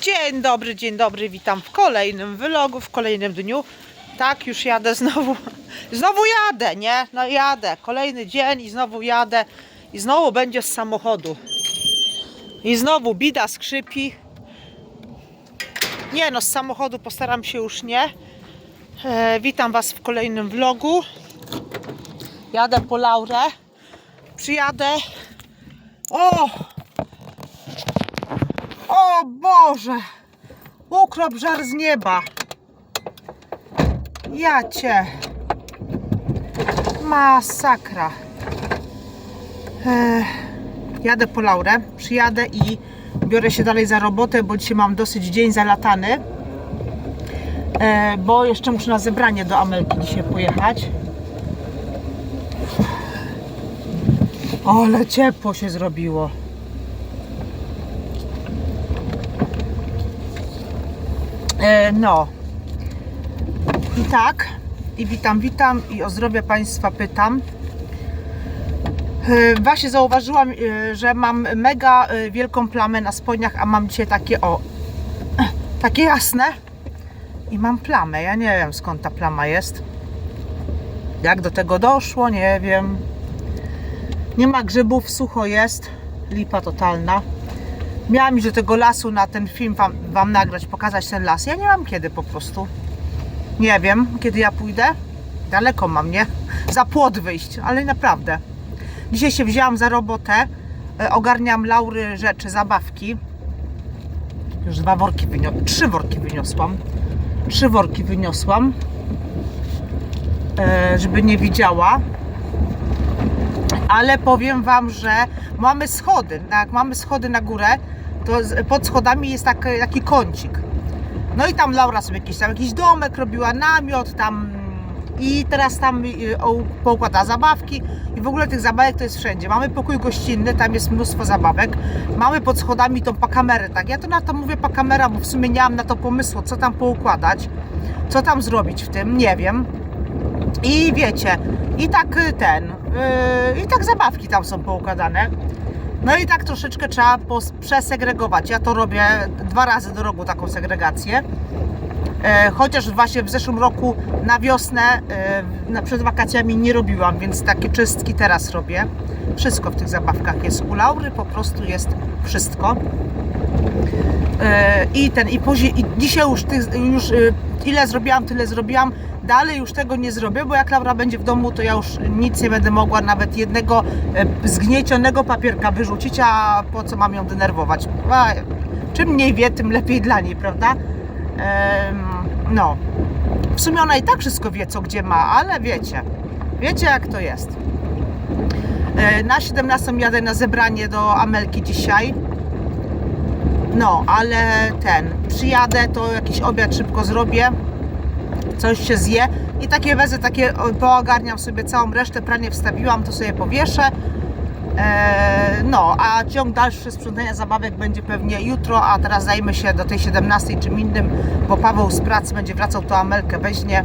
Dzień dobry, dzień dobry, witam w kolejnym vlogu, w kolejnym dniu. Tak, już jadę znowu. Znowu jadę, nie? No jadę. Kolejny dzień i znowu jadę. I znowu będzie z samochodu. I znowu bida skrzypi. Nie no, z samochodu postaram się już nie. E, witam Was w kolejnym vlogu. Jadę po Laurę. Przyjadę. O! O Boże! Ukrop żar z nieba. Ja cię. Masakra. Ech, jadę po Laurę. Przyjadę i biorę się dalej za robotę, bo dzisiaj mam dosyć dzień zalatany. E, bo jeszcze muszę na zebranie do Amelki dzisiaj pojechać. Ale ciepło się zrobiło. No. I tak. I witam, witam i o zdrowie Państwa pytam. E, Właśnie zauważyłam, e, że mam mega e, wielką plamę na spodniach, a mam dzisiaj takie o, takie jasne. I mam plamę. Ja nie wiem skąd ta plama jest. Jak do tego doszło, nie wiem. Nie ma grzybów, sucho jest. Lipa totalna. Miałam iść do tego lasu na ten film wam, wam nagrać, pokazać ten las. Ja nie mam kiedy po prostu. Nie wiem, kiedy ja pójdę. Daleko mam, nie? Za płot wyjść, ale naprawdę. Dzisiaj się wzięłam za robotę. e, Ogarniam Laury rzeczy, zabawki. Już dwa worki wyniosłam. Trzy worki wyniosłam. Trzy worki wyniosłam. E, żeby nie widziała ale powiem Wam, że mamy schody. Jak mamy schody na górę, to pod schodami jest taki, taki kącik. No i tam Laura sobie jakiś, tam jakiś domek robiła, namiot tam i teraz tam y, poukłada zabawki i w ogóle tych zabawek to jest wszędzie. Mamy pokój gościnny, tam jest mnóstwo zabawek. Mamy pod schodami tą pakamerę, tak? Ja to na to mówię pakamera, bo w sumie nie mam na to pomysłu, co tam poukładać, co tam zrobić w tym, nie wiem. I wiecie, i tak y, ten, yy, i tak zabawki tam są poukładane. No i tak troszeczkę trzeba przesegregować. Ja to robię dwa razy do roku taką segregację. E, chociaż właśnie w zeszłym roku na wiosnę, e, przed wakacjami nie robiłam, więc takie czystki teraz robię. Wszystko w tych zabawkach jest. U Laury po prostu jest wszystko. E, I ten, i później, i dzisiaj już, tych, już y, ile zrobiłam, tyle zrobiłam. Dalej już tego nie zrobię, bo jak Laura będzie w domu, to ja już nic nie będę mogła nawet jednego zgniecionego papierka wyrzucić, a po co mam ją denerwować? A, czym mniej wie, tym lepiej dla niej, prawda? No. W sumie ona i tak wszystko wie, co gdzie ma, ale wiecie. Wiecie, jak to jest. E, Na 17 jadę na zebranie do Amelki dzisiaj. No, ale ten, przyjadę, to jakiś obiad szybko zrobię, coś się zje i takie wezę, takie poogarniam sobie całą resztę, pranie wstawiłam, to sobie powieszę. Eee, no, a ciąg dalszy sprzątania zabawek będzie pewnie jutro, a teraz zajmę się do tej 17 czym innym, bo Paweł z pracy będzie wracał, to Amelkę weźmie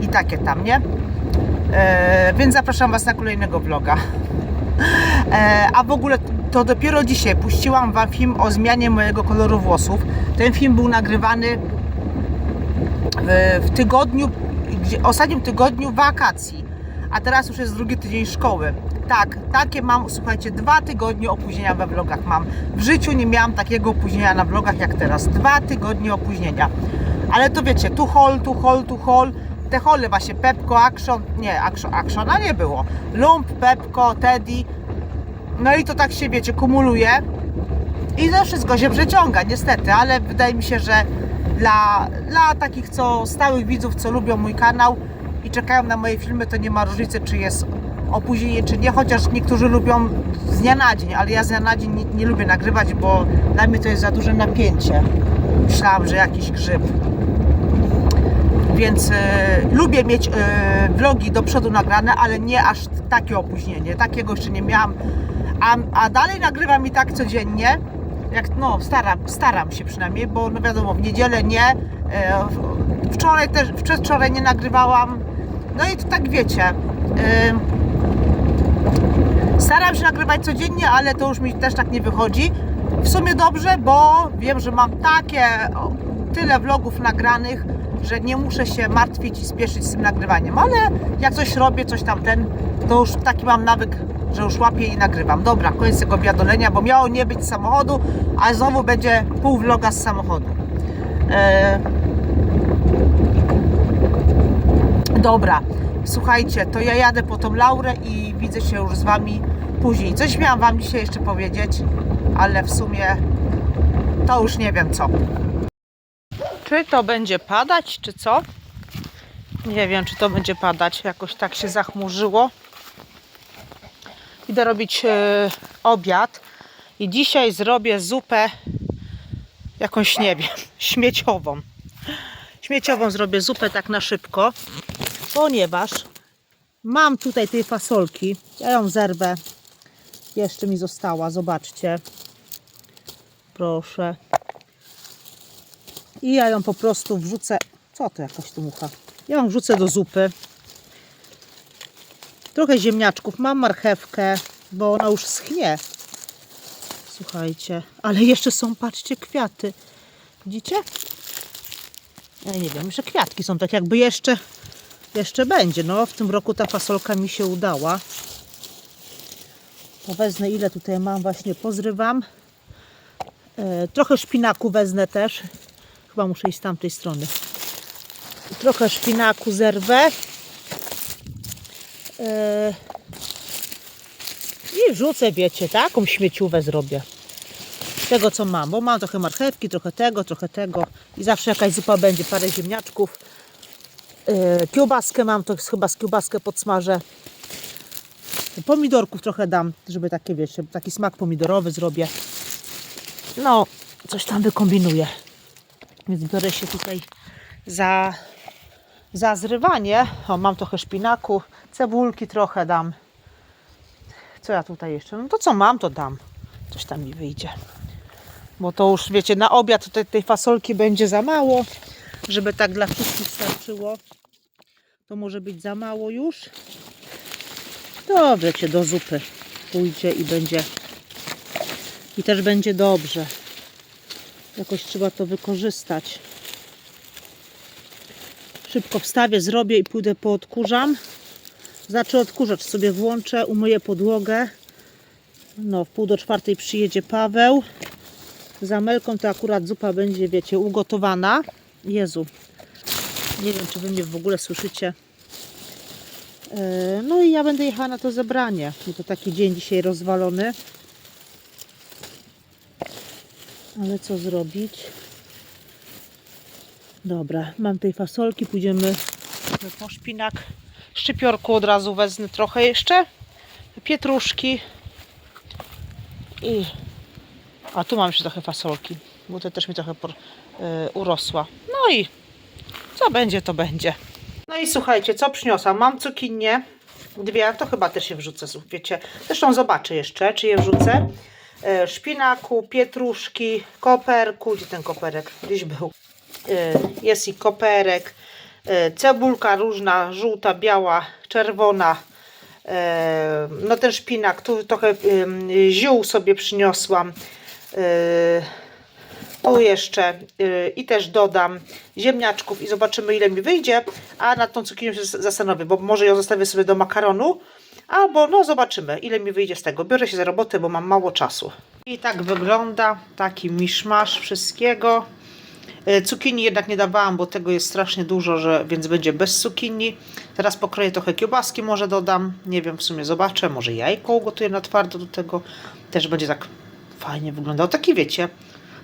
i takie tam, nie? Eee, więc zapraszam Was na kolejnego vloga. E, a w ogóle to dopiero dzisiaj puściłam Wam film o zmianie mojego koloru włosów. Ten film był nagrywany w, tygodniu, ostatnim tygodniu wakacji, a teraz już jest drugi tydzień szkoły. Tak, takie mam, słuchajcie, dwa tygodnie opóźnienia we vlogach mam. W życiu nie miałam takiego opóźnienia na vlogach jak teraz. Dwa tygodnie opóźnienia. Ale to wiecie, tu hol, tu hol, tu hol. Te hole właśnie Pepko, Action, nie, Action, Actiona nie było. Lump, Pepko, Teddy. No i to tak się, wiecie, kumuluje. I to wszystko się przeciąga, niestety, ale wydaje mi się, że dla, dla takich, co stałych widzów, co lubią mój kanał czekają na moje filmy, to nie ma różnicy, czy jest opóźnienie, czy nie, chociaż niektórzy lubią z dnia na dzień, ale ja z dnia na dzień nie, nie lubię nagrywać, bo dla mnie to jest za duże napięcie. Myślałam, że jakiś grzyb. Więc e, lubię mieć e, vlogi do przodu nagrane, ale nie aż takie opóźnienie. Takiego jeszcze nie miałam. A, a dalej nagrywam i tak codziennie. Jak, no, staram, staram się przynajmniej, bo no wiadomo, w niedzielę nie. W- wczoraj też, wczoraj nie nagrywałam. No i to tak wiecie. E, staram się nagrywać codziennie, ale to już mi też tak nie wychodzi. w sumie dobrze, bo wiem, że mam takie tyle vlogów nagranych, że nie muszę się martwić i spieszyć z tym nagrywaniem, ale jak coś robię, coś tam ten, to już taki mam nawyk, że już łapię i nagrywam. Dobra, koniec tego biadolenia, bo miało nie być samochodu, a znowu będzie pół vloga z samochodu. E... Dobra, słuchajcie, to ja jadę po tą Laurę i widzę się już z Wami później. Coś miałam Wam dzisiaj jeszcze powiedzieć, ale w sumie to już nie wiem co. Czy to będzie padać, czy co? Nie wiem, czy to będzie padać. Jakoś tak się zachmurzyło. Idę robić e, obiad i dzisiaj zrobię zupę jakąś, nie wiem, śmieciową. Śmieciową zrobię zupę tak na szybko, ponieważ mam tutaj tej fasolki. Ja ją zerwę. Jeszcze mi została, zobaczcie. Proszę. I ja ją po prostu wrzucę. Co to jakaś tu mucha? Ja ją wrzucę do zupy. Trochę ziemniaczków. Mam marchewkę, bo ona już schnie. Słuchajcie, ale jeszcze są, patrzcie, kwiaty. Widzicie? Ja nie wiem, jeszcze kwiatki są tak jakby jeszcze jeszcze będzie. No, w tym roku ta fasolka mi się udała. To wezmę ile tutaj mam, właśnie pozrywam. E, trochę szpinaku wezmę też. Chyba muszę iść z tamtej strony. Trochę szpinaku zerwę. E, I wrzucę, wiecie, taką śmieciówę zrobię. Tego co mam, bo mam trochę marchewki, trochę tego, trochę tego. I zawsze jakaś zupa będzie, parę ziemniaczków. E, kiełbaskę mam, to chyba z kiełbaskę podsmażę. Pomidorków trochę dam, żeby takie, wiecie, taki smak pomidorowy zrobię. No, coś tam wykombinuję. Więc biorę się tutaj za, za zrywanie. O, mam trochę szpinaku, cebulki trochę dam. Co ja tutaj jeszcze? No to co mam, to dam. Coś tam mi wyjdzie. Bo to już, wiecie, na obiad tutaj tej fasolki będzie za mało, żeby tak dla wszystkich starczyło. To może być za mało już. To wiecie, do zupy pójdzie i będzie i też będzie dobrze. Jakoś trzeba to wykorzystać. Szybko wstawię, zrobię i pójdę poodkurzam. Znaczy odkurzacz sobie włączę, umyję podłogę. No, w pół do czwartej przyjedzie Paweł. Z Amelką to akurat zupa będzie, wiecie, ugotowana. Jezu, nie wiem, czy wy mnie w ogóle słyszycie. E, No i ja będę jechała na to zebranie. Bo to taki dzień dzisiaj rozwalony. Ale co zrobić? Dobra, mam tej fasolki, pójdziemy po szpinak. Szczypiorku od razu wezmę trochę jeszcze. Pietruszki. I... A tu mam jeszcze trochę fasolki, bo to też mi trochę por, urosła. No i co będzie, to będzie. No i słuchajcie, co przyniosłam? Mam cukinię, dwie, to chyba też je wrzucę, wiecie. Zresztą zobaczę jeszcze, czy je wrzucę. E, Szpinaku, pietruszki, koperku. Gdzie ten koperek? Gdzieś był. E, Jest i koperek. Cebulka różna, żółta, biała, czerwona. No ten szpinak, tu trochę ziół sobie przyniosłam. Tu jeszcze y, i też dodam ziemniaczków i zobaczymy ile mi wyjdzie, a nad tą cukinią się zastanowię, bo może ją zostawię sobie do makaronu, albo no zobaczymy ile mi wyjdzie z tego. Biorę się za robotę, bo mam mało czasu. I tak wygląda taki miszmasz wszystkiego. Y, Cukinii jednak nie dawałam, bo tego jest strasznie dużo, że, więc będzie bez cukinii. Teraz pokroję trochę kiełbaski, może dodam. Nie wiem, w sumie zobaczę. Może jajko ugotuję na twardo do tego. Też będzie tak fajnie wyglądało. Taki wiecie,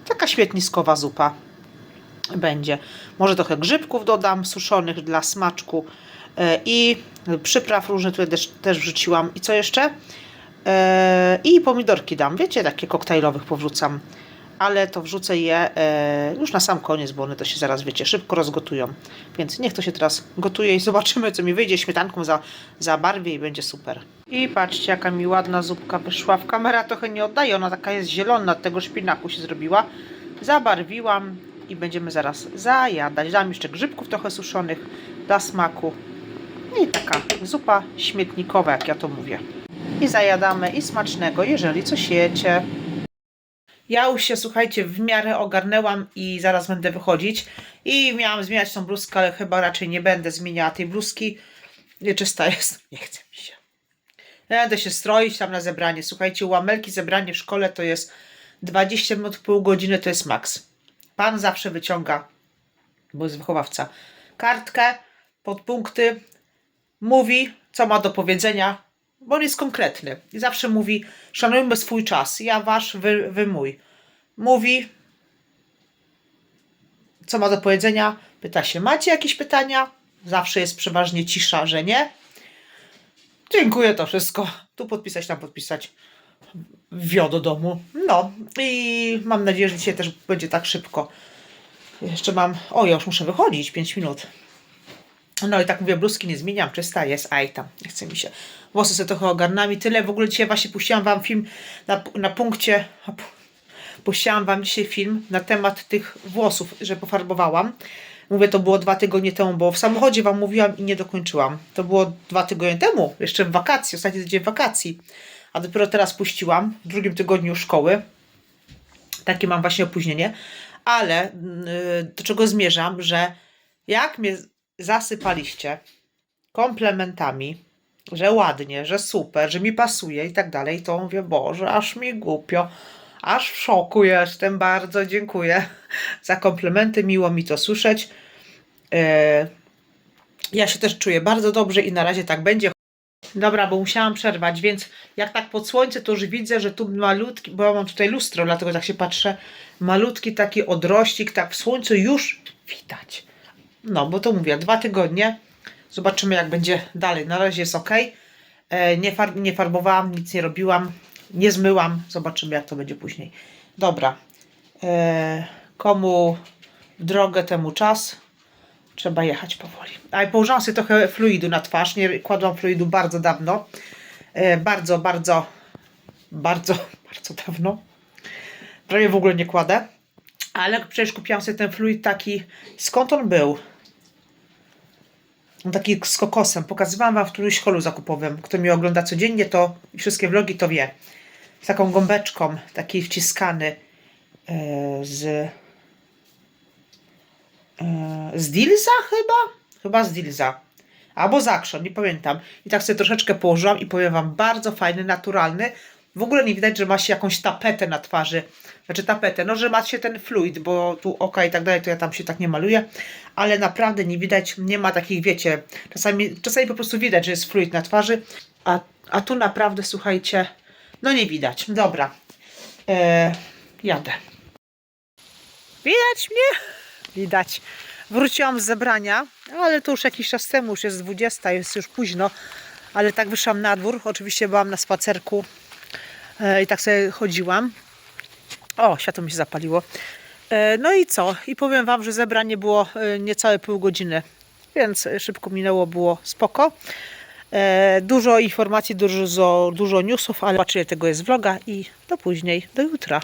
taka świetniskowa zupa będzie. Może trochę grzybków dodam, suszonych dla smaczku e, i przypraw różnych tutaj też, też wrzuciłam. I co jeszcze? E, I pomidorki dam, wiecie, takie koktajlowych powrzucam. Ale to wrzucę je e, już na sam koniec, bo one to się zaraz, wiecie, szybko rozgotują. Więc niech to się teraz gotuje i zobaczymy, co mi wyjdzie. Śmietanką za, za barwie i będzie super. I patrzcie, jaka mi ładna zupka wyszła. W kamera trochę nie oddaje, ona taka jest zielona, od tego szpinaku się zrobiła. Zabarwiłam i będziemy zaraz zajadać. Dam jeszcze grzybków trochę suszonych dla smaku. I taka zupa śmietnikowa, jak ja to mówię. I zajadamy i smacznego, jeżeli coś jecie. Ja już się, słuchajcie, w miarę ogarnęłam i zaraz będę wychodzić. I miałam zmieniać tą bluzkę, ale chyba raczej nie będę zmieniała tej bluzki. Nie czysta jest, nie chce mi się. Będę się stroić tam na zebranie. Słuchajcie, u Amelki zebranie w szkole to jest 20 minut, pół godziny to jest maks. Pan zawsze wyciąga, bo jest wychowawca, kartkę, podpunkty, mówi, co ma do powiedzenia, bo on jest konkretny. I zawsze mówi, szanujmy swój czas. Ja wasz, wy, wy mój. Mówi, co ma do powiedzenia. Pyta się, macie jakieś pytania? Zawsze jest przeważnie cisza, że nie. Dziękuję, to wszystko. Tu podpisać, tam podpisać. Wio do domu. No i mam nadzieję, że dzisiaj też będzie tak szybko. Jeszcze mam. O, ja już muszę wychodzić 5 minut. No i tak mówię, bluzki nie zmieniam, czysta jest, aj tam, nie chce mi się. Włosy sobie trochę ogarnami, tyle. W ogóle dzisiaj właśnie puściłam wam film na, na punkcie, puściłam wam dzisiaj film na temat tych włosów, że pofarbowałam. Mówię, to było dwa tygodnie temu, bo w samochodzie wam mówiłam i nie dokończyłam. To było dwa tygodnie temu, jeszcze w wakacji, ostatni tydzień wakacji. A dopiero teraz puściłam, w drugim tygodniu szkoły. Takie mam właśnie opóźnienie. Ale yy, do czego zmierzam, że jak mnie zasypaliście komplementami, że ładnie, że super, że mi pasuje i tak dalej, to mówię, Boże, aż mi głupio, aż w szoku jestem, bardzo dziękuję za komplementy, miło mi to słyszeć. E, Ja się też czuję bardzo dobrze i na razie tak będzie. Dobra, bo musiałam przerwać, więc jak tak pod słońce, to już widzę, że tu malutki, bo ja mam tutaj lustro, dlatego tak się patrzę, malutki taki odrościk, tak w słońcu już widać. No, bo to mówię, dwa tygodnie. Zobaczymy, jak będzie dalej. Na razie jest ok. Nie, far nie farbowałam, nic nie robiłam, nie zmyłam. Zobaczymy, jak to będzie później. Dobra. E, komu drogę, temu czas. Trzeba jechać powoli. A położyłam sobie trochę fluidu na twarz. Nie kładłam fluidu bardzo dawno. E, bardzo, bardzo, bardzo, bardzo dawno. Prawie w ogóle nie kładę. Ale przecież kupiłam sobie ten fluid taki. Skąd on był? On taki z kokosem. Pokazywałam wam w którymś holu zakupowym. Kto mnie ogląda codziennie, to wszystkie vlogi to wie. Z taką gąbeczką, taki wciskany e, z e, z Dilza chyba? Chyba z Dilza. Albo z nie pamiętam. I tak sobie troszeczkę położyłam i powiem wam, bardzo fajny, naturalny. W ogóle nie widać, że ma się jakąś tapetę na twarzy. Znaczy tapetę, no że ma się ten fluid, bo tu oka i tak dalej, to ja tam się tak nie maluję. Ale naprawdę nie widać, nie ma takich, wiecie, czasami, czasami po prostu widać, że jest fluid na twarzy. A, a tu naprawdę, słuchajcie, no nie widać. Dobra, e, jadę. Widać mnie? Widać. Wróciłam z zebrania, ale to już jakiś czas temu, już jest 20, jest już późno, ale tak wyszłam na dwór. Oczywiście byłam na spacerku i tak sobie chodziłam. O, światło mi się zapaliło. E, no i co? I powiem Wam, że zebranie było e, niecałe pół godziny, więc e, szybko minęło, było spoko. E, dużo informacji, dużo, dużo newsów, ale zobaczycie tego jest vloga i do później, do jutra.